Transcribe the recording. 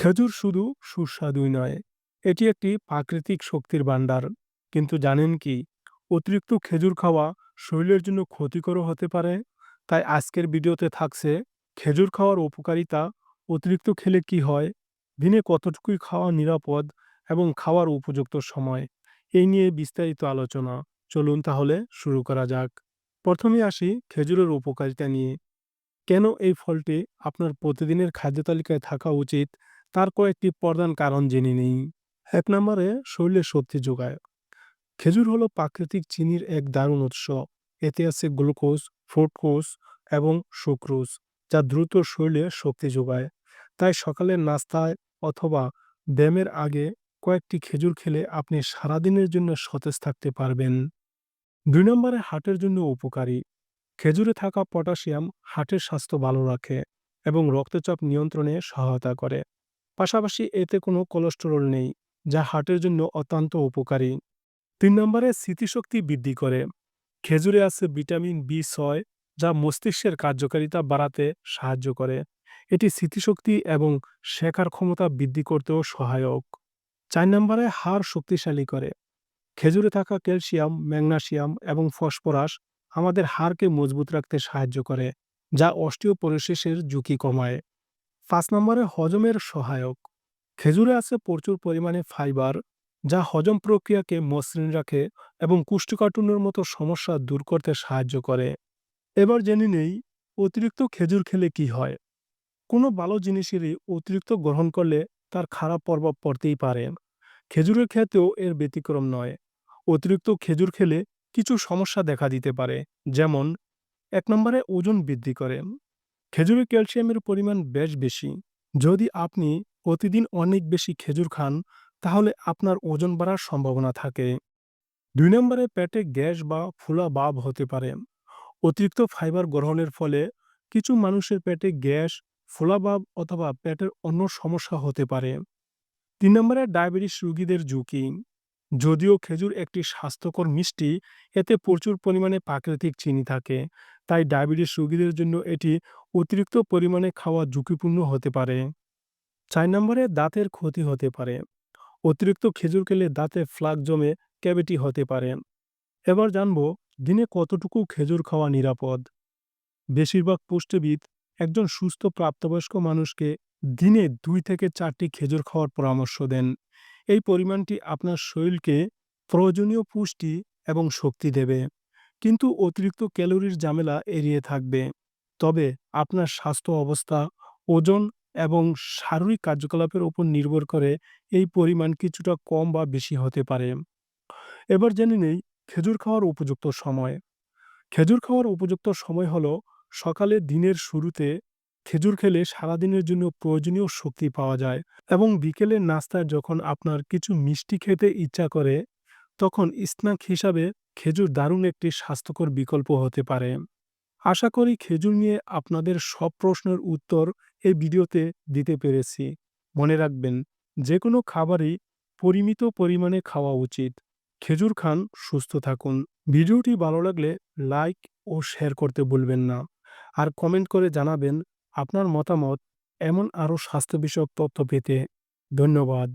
খেজুর শুধু সুস্বাদুই নয়, এটি একটি প্রাকৃতিক শক্তির ভাণ্ডার। কিন্তু জানেন কি, অতিরিক্ত খেজুর খাওয়া শরীরের জন্য ক্ষতিকরও হতে পারে, তাই আজকের ভিডিওতে থাকছে খেজুর খাওয়ার উপকারিতা, অতিরিক্ত খেলে কি হয়, দিনে কতটুকুই খাওয়া নিরাপদ এবং খাওয়ার উপযুক্ত সময়, এই নিয়ে বিস্তারিত আলোচনা। চলুন তাহলে শুরু করা যাক। প্রথমে আসি খেজুরের উপকারিতা নিয়ে। কেন এই ফলটি আপনার প্রতিদিনের খাদ্য তালিকায় থাকা উচিত তার কয়েকটি প্রধান কারণ জেনে নেই। এক নম্বরে, শরীরে শক্তি যোগায়। খেজুর হলো প্রাকৃতিক চিনির এক দারুণ উৎস। এতে আছে গ্লুকোজ ফ্রুক্টোজ এবং সুক্রোজ, যা দ্রুত শরীরে শক্তি যোগায়। তাই সকালের নাস্তায় অথবা ব্যায়ামের আগে কয়েকটি খেজুর খেলে আপনি সারাদিনের জন্য সতেজ থাকতে পারবেন। দুই নম্বরে, হার্টের জন্য উপকারী। খেজুরে থাকা পটাশিয়াম হার্টের স্বাস্থ্য ভালো রাখে এবং রক্তচাপ নিয়ন্ত্রণে সহায়তা করে। পাশাপাশি এতে কোনো কোলেস্টেরল নেই, যা হার্টের জন্য অত্যন্ত উপকারী। তিন নম্বরে স্মৃতিশক্তি বৃদ্ধি করে। খেজুরে আছে ভিটামিন বি ছয় যা মস্তিষ্কের কার্যকারিতা বাড়াতে সাহায্য করে। এটি স্মৃতিশক্তি এবং শেখার ক্ষমতা বৃদ্ধি করতেও সহায়ক। চার নম্বরে হাড় শক্তিশালী করে। খেজুরে থাকা ক্যালসিয়াম, ম্যাগনেসিয়াম এবং ফসফরাস আমাদের হাড়কে মজবুত রাখতে সাহায্য করে, যা অস্টিওপোরোসিসের ঝুঁকি কমায়। পাঁচ নম্বরে হজমের সহায়ক। খেজুরে আছে প্রচুর পরিমাণে ফাইবার, যা হজম প্রক্রিয়াকে মসৃণ রাখে এবং কুষ্ঠকাঠিন্যের মতো সমস্যা দূর করতে সাহায্য করে। এবার জেনে নেই, অতিরিক্ত খেজুর খেলে কি হয়? কোনো ভালো জিনিসেরই অতিরিক্ত গ্রহণ করলে তার খারাপ প্রভাব পড়তেই পারে। খেজুরের ক্ষেত্রেও এর ব্যতিক্রম নয়। অতিরিক্ত খেজুর খেলে কিছু সমস্যা দেখা দিতে পারে, যেমন এক নম্বরে ওজন বৃদ্ধি করে। খেজুরে ক্যালসিয়ামের পরিমাণ বেশ বেশি। যদি আপনি প্রতিদিন অনেক বেশি খেজুর খান, তাহলে আপনার ওজন বাড়ার সম্ভাবনা থাকে। দুই নম্বরে পেটে গ্যাস বা ফুলা ভাব হতে পারে। অতিরিক্ত ফাইবার গ্রহণের ফলে কিছু মানুষের পেটে গ্যাস ফোলাভাব অথবা পেটের অন্য সমস্যা হতে পারে। তিন নম্বরে ডায়াবেটিস রোগীদের ঝুঁকি। যদিও খেজুর একটি স্বাস্থ্যকর মিষ্টি, এতে প্রচুর পরিমাণে প্রাকৃতিক চিনি থাকে, তাই ডায়াবেটিস রোগীদের জন্য এটি অতিরিক্ত পরিমাণে খাওয়া ঝুঁকিপূর্ণ হতে পারে। চার নম্বরে দাঁতের ক্ষতি হতে পারে। অতিরিক্ত খেজুর খেলে দাঁতে ফ্লাক জমে ক্যাভিটি হতে পারে। এবার জানব দিনে কতটুকু খেজুর খাওয়া নিরাপদ। বেশিরভাগ পুষ্টিবিদ একজন সুস্থ প্রাপ্তবয়স্ক মানুষকে দিনে দুই থেকে চারটি খেজুর খাওয়ার পরামর্শ দেন। এই পরিমাণটি আপনার শরীরকে প্রয়োজনীয় পুষ্টি এবং শক্তি দেবে। কিন্তু অতিরিক্ত ক্যালোরির ঝামেলা এড়িয়ে থাকবে। তবে আপনার স্বাস্থ্য অবস্থা, ওজন এবং শারীরিক কার্যকলাপের উপর নির্ভর করে এই পরিমাণ কিছুটা কম বা বেশি হতে পারে। এবার জেনে নেই খেজুর খাওয়ার উপযুক্ত সময়। খেজুর খাওয়ার উপযুক্ত সময় হলো সকালে দিনের শুরুতে খেজুর খেলে সারাদিনের জন্য প্রয়োজনীয় শক্তি পাওয়া যায় এবং বিকেলের নাস্তায় যখন আপনার কিছু মিষ্টি খেতে ইচ্ছা করে, তখন স্ন্যাক হিসাবে খেজুর দারুণ একটি স্বাস্থ্যকর বিকল্প হতে পারে। আশা করি খেজুর নিয়ে আপনাদের সব প্রশ্নের উত্তর এই ভিডিওতে দিতে পেরেছি। মনে রাখবেন যে কোনো খাবারই পরিমিত পরিমাণে খাওয়া উচিত। খেজুর খান, সুস্থ থাকুন। ভিডিওটি ভালো লাগলে লাইক ও শেয়ার করতে ভুলবেন না। আর কমেন্ট করে জানাবেন, আপনার মতামত এমন আরও স্বাস্থ্য বিষয়ক তথ্য পেতে। ধন্যবাদ।